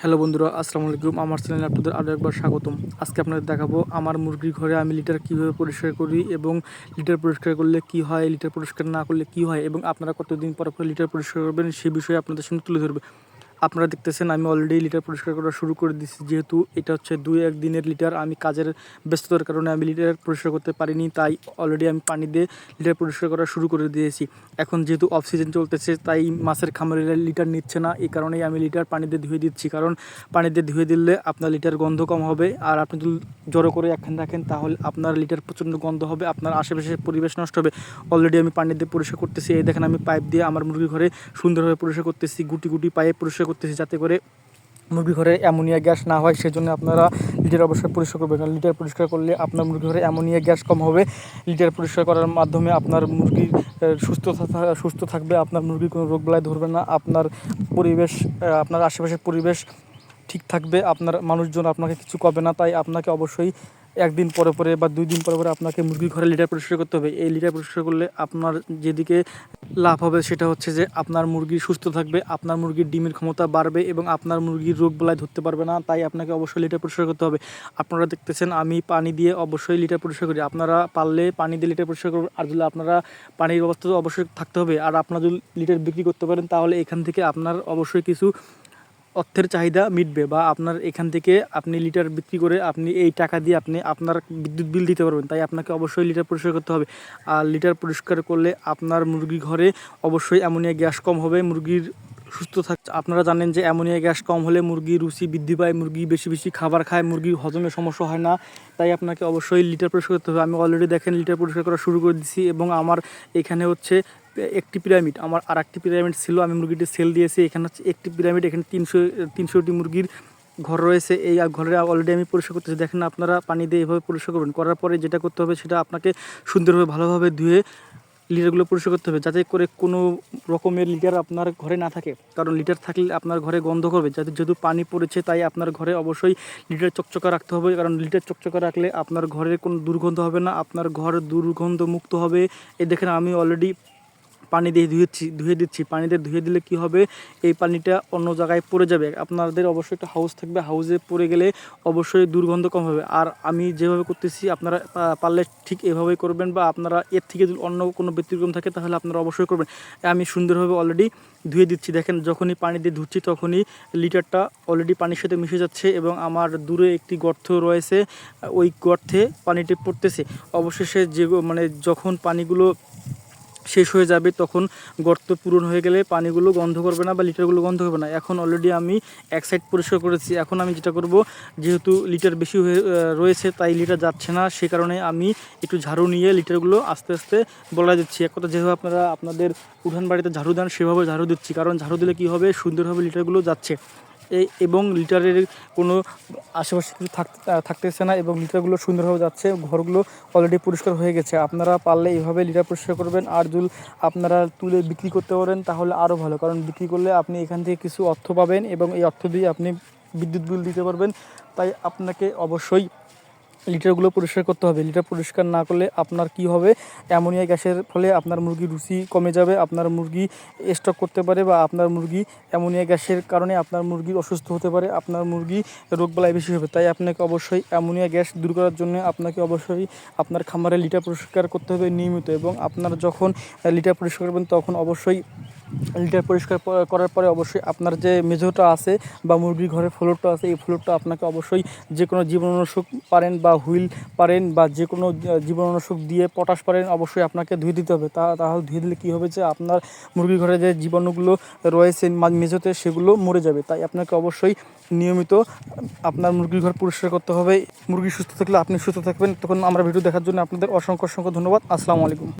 Hello বন্ধুরা, আসসালামু আলাইকুম। আমার চ্যানেলে আপনাদের আরও একবার স্বাগতম। আজকে আপনাদের দেখাবো আমার মুরগির ঘরে আমি লিটার কীভাবে পরিষ্কার করি এবং লিটার পরিষ্কার করলে কি হয়, লিটার পরিষ্কার না করলে কি হয় এবং আপনারা কতদিন পর পর লিটার পরিষ্কার করবেন সে বিষয়ে আপনাদের সঙ্গে তুলে ধরবে। আপনারা দেখতেছেন, আমি অলরেডি লিটার পরিষ্কার করা শুরু করে দিয়েছি। যেহেতু এটা হচ্ছে দুই এক দিনের লিটার আমি কাজের ব্যস্ততার কারণে আমি লিটার পরিষ্কার করতে পারিনি, তাই অলরেডি আমি পানি দিয়ে লিটার পরিষ্কার করা শুরু করে দিয়েছি। এখন যেহেতু অফ সিজন চলতেছে, তাই মাছের খামারে লিটার নিচ্ছে না, এই কারণেই আমি লিটার পানি দিয়ে ধুয়ে দিচ্ছি। কারণ পানি দিয়ে ধুয়ে দিলে আপনার লিটার গন্ধ কম হবে, আর আপনি যদি জড়ো করে একখান রাখেন, তাহলে আপনার লিটার প্রচণ্ড গন্ধ হবে, আপনার আশেপাশে পরিবেশ নষ্ট হবে। অলরেডি আমি পানি দিয়ে পরিষ্কার করতেছি, এই দেখেন আমি পাইপ দিয়ে আমার মুরগি ঘরে সুন্দরভাবে পরিষ্কার করতেছি, গুটি গুটি পাইপ পরিষ্কার করতেছি যাতে করে মুরগি ঘরে অ্যামোনিয়া গ্যাস না হয়, সেজন্য আপনারা লিটার অবশ্যই পরিষ্কার করবেন। কারণ লিটার পরিষ্কার করলে আপনার মুরগি ঘরে অ্যামোনিয়া গ্যাস কম হবে। লিটার পরিষ্কার করার মাধ্যমে আপনার মুরগি সুস্থ সুস্থ থাকবে, আপনার মুরগি কোনো রোগ বালাই ধরবে না, আপনার পরিবেশ আপনার আশেপাশের পরিবেশ ঠিক থাকবে, আপনার মানুষজন আপনাকে কিছু করবে না, তাই আপনাকে অবশ্যই একদিন পরে পরে বা দুই দিন পরে পরে আপনাকে মুরগির ঘরে লিটার পরিষ্কার করতে হবে। এই লিটার পরিষ্কার করলে আপনার যেদিকে লাভ হবে সেটা হচ্ছে যে আপনার মুরগি সুস্থ থাকবে, আপনার মুরগির ডিমের ক্ষমতা বাড়বে এবং আপনার মুরগির রোগ বলায় ধরতে পারবে না, তাই আপনাকে অবশ্যই লিটার পরিষ্কার করতে হবে। আপনারা দেখতেছেন আমি পানি দিয়ে অবশ্যই লিটার পরিষ্কার করি। আপনারা পারলে পানি দিয়ে লিটার পরিষ্কার করবেন আর যদি আপনারা পানির ব্যবস্থা তো অবশ্যই থাকতে হবে, আর আপনারা যদি লিটার বিক্রি করতে পারেন, তাহলে এখান থেকে আপনার অবশ্যই কিছু অর্থের চাহিদা মিটবে বা আপনার এখান থেকে আপনি লিটার বিক্রি করে আপনি এই টাকা দিয়ে আপনি আপনার বিদ্যুৎ বিল দিতে পারবেন। তাই আপনাকে অবশ্যই লিটার পরিষ্কার করতে হবে। আর লিটার পরিষ্কার করলে আপনার মুরগি ঘরে অবশ্যই অ্যামোনিয়া গ্যাস কম হবে। মুরগির সুস্থ থাক আপনারা জানেন যে অ্যামোনিয়া গ্যাস কম হলে মুরগির রুচি বৃদ্ধি পায়, মুরগি বেশি বেশি খাবার খায়, মুরগির হজমে সমস্যা হয় না। তাই আপনাকে অবশ্যই লিটার পরিষ্কার করতে হবে। আমি অলরেডি দেখেন লিটার পরিষ্কার করা শুরু করে দিচ্ছি এবং আমার এখানে হচ্ছে একটি পিরামিড। আমার আর একটি পিরামিড ছিল, আমি মুরগিটি সেল দিয়েছি। এখানে হচ্ছে একটি পিরামিড, এখানে তিনশো, তিনশোটি মুরগির ঘর রয়েছে। এই ঘরে অলরেডি আমি পরিষ্কার করতেছি। দেখেন আপনারা পানি দিয়ে এভাবে পরিষ্কার করবেন। করার পরে যেটা করতে হবে, সেটা আপনাকে সুন্দরভাবে, ভালোভাবে ধুয়ে লিটারগুলো পরিষ্কার করতে হবে। যাতে করে কোনো রকমের লিটার আপনার ঘরে না থাকে। কারণ লিটার থাকলে আপনার ঘরে গন্ধ করবে। যাতে যেহেতু পানি পড়েছে, তাই আপনার ঘরে অবশ্যই লিটার চকচকা রাখতে হবে। কারণ লিটার চকচকা রাখলে আপনার ঘরে কোনো দুর্গন্ধ হবে না। আপনার ঘর দুর্গন্ধ মুক্ত হবে। এই দেখেন, আমি অলরেডি পানি দিয়ে ধুয়েছি ধুয়ে দিচ্ছি। পানি দিয়ে ধুয়ে দিলে কি হবে? এই পানিটা অন্য জায়গায় পড়ে যাবে। আপনাদের অবশ্যই একটা হাউস থাকবে। হাউসে পড়ে গেলে অবশ্যই দুর্গন্ধ কম হবে। আর আমি যেভাবে করতেছি, আপনারা পারলে ঠিক এভাবেই করবেন বা আপনারা এর থেকে যদি অন্য কোনো ব্যতিক্রম থাকে, তাহলে আপনারা অবশ্যই করবেন। আমি সুন্দরভাবে অলরেডি ধুয়ে দিচ্ছি। দেখেন, যখনই পানি দিয়ে ধুচ্ছি, তখনই লিটারটা অলরেডি পানির সাথে মিশে যাচ্ছে এবং আমার দূরে একটি গর্ত রয়েছে। ওই গর্তে পানিটি পড়তেছে। অবশেষে যে মানে যখন পানিগুলো শেষ হয়ে যাবে, তখন গর্ত পূরণ হয়ে গেলে পানিগুলো গন্ধ করবে না বা লিটারগুলো গন্ধ করবে না। এখন অলরেডি আমি এক সাইড পরিষ্কার করেছি। এখন আমি যেটা করব, যেহেতু লিটার বেশি হয়ে রয়েছে, তাই লিটার যাচ্ছে না। সে কারণে আমি একটু ঝাড়ু নিয়ে লিটারগুলো আস্তে আস্তে বলা দিচ্ছি এক কথা যেভাবে আপনারা, আপনাদের উঠান বাড়িতে ঝাড়ু দেন, সেভাবে ঝাড়ু দিচ্ছি। কারণ ঝাড়ু দিলে কী হবে? সুন্দরভাবে লিটারগুলো যাচ্ছে। এবং লিটারের কোনো আশেপাশে কিছু থাকতে থাকতেছে না এবং লিটারগুলো সুন্দরভাবে যাচ্ছে, ঘরগুলো অলরেডি পরিষ্কার হয়ে গেছে। আপনারা পারলে এইভাবে লিটার পরিষ্কার করবেন আর যদি আপনারা তুলে বিক্রি করতে পারেন তাহলে আরও ভালো, কারণ বিক্রি করলে আপনি এখান থেকে কিছু অর্থ পাবেন এবং এই অর্থ দিয়ে আপনি বিদ্যুৎ বিল দিতে পারবেন। তাই আপনাকে অবশ্যই লিটারগুলো পরিষ্কার করতে হবে। লিটার পরিষ্কার না করলে আপনার কি হবে? অ্যামোনিয়া গ্যাসের ফলে আপনার মুরগির রুচি কমে যাবে, আপনার মুরগি স্টক করতে পারে বা আপনার মুরগি অ্যামোনিয়া গ্যাসের কারণে আপনার মুরগি অসুস্থ হতে পারে, আপনার মুরগি রোগবালাই বেশি হবে। তাই আপনাকে অবশ্যই অ্যামোনিয়া গ্যাস দূর করার জন্য আপনাকে অবশ্যই আপনার খামারে লিটার পরিষ্কার করতে হবে নিয়মিত এবং আপনার যখন লিটার পরিষ্কার করবেন তখন অবশ্যই লিটার পরিষ্কার করার পরে অবশ্যই আপনার যে মেঝোটা আছে বা মুরগির ঘরের ফ্লোরটা আছে, এই ফ্লোরটা আপনাকে অবশ্যই যে কোনো জীবাণুনাশক পারেন বা হুইল পারেন বা যে কোনো জীবাণুনাশক দিয়ে পটাশ পারেন, অবশ্যই আপনাকে ধুয়ে দিতে হবে। তা, তাহলে ধুয়ে দিলে কী হবে যে আপনার মুরগির ঘরে যে জীবাণুগুলো রয়েছে মেঝোতে, সেগুলো মরে যাবে। তাই আপনাকে অবশ্যই নিয়মিত আপনার মুরগির ঘর পরিষ্কার করতে হবে। মুরগি সুস্থ থাকলে আপনি সুস্থ থাকবেন। তখন আমরা ভিডিও দেখার জন্য আপনাদের অসংখ্য অসংখ্য ধন্যবাদ। আসসালামু আলাইকুম।